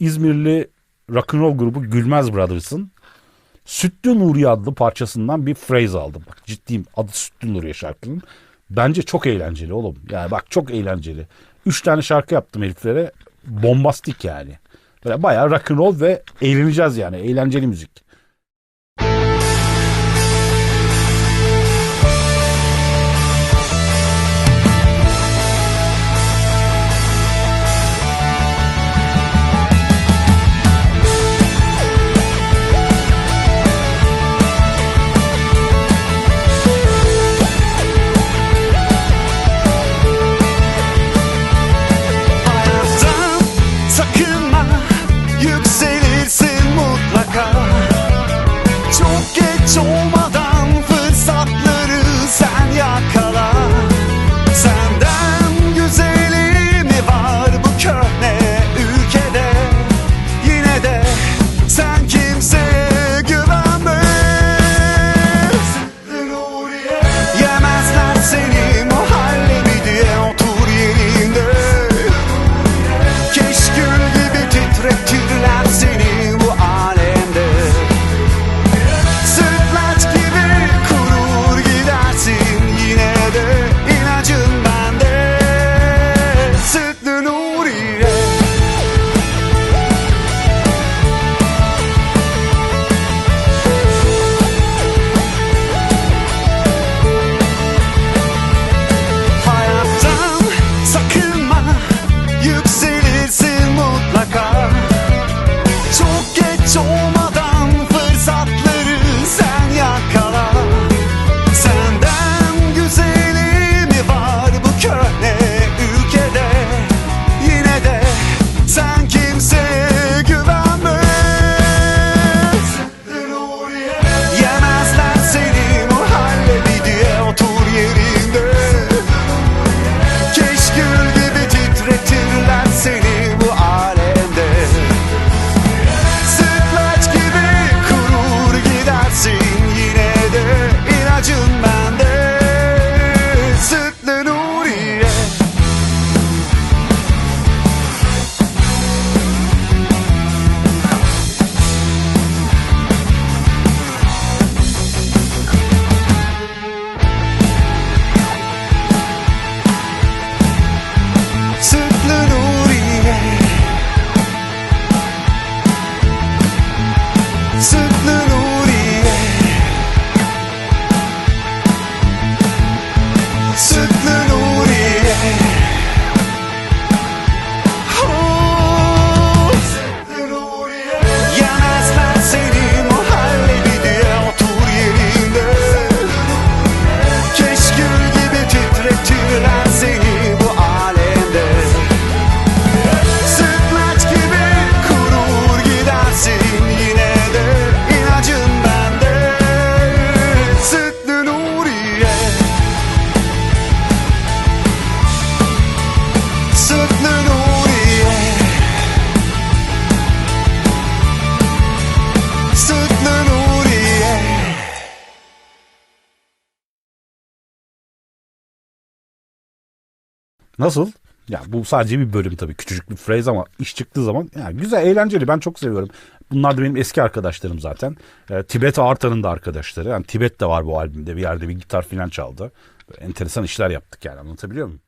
İzmirli rock'n'roll grubu Gülmez Brothers'ın Sütlü Nuriye adlı parçasından bir phrase aldım. Bak ciddiyim adı Sütlü Nuriye şarkının. Bence çok eğlenceli oğlum. Yani bak çok eğlenceli. Üç tane şarkı yaptım heriflere. Bombastik yani. Böyle bayağı rock'n'roll ve eğleneceğiz yani. Eğlenceli müzik. Nasıl? Ya bu sadece bir bölüm tabii. Küçücük bir phrase ama iş çıktığı zaman yani güzel, eğlenceli. Ben çok seviyorum. Bunlar da benim eski arkadaşlarım zaten. Ee, Tibet Arta'nın da arkadaşları. Yani Tibet de var bu albümde. Bir yerde bir gitar filan çaldı. Böyle enteresan işler yaptık yani anlatabiliyor muyum?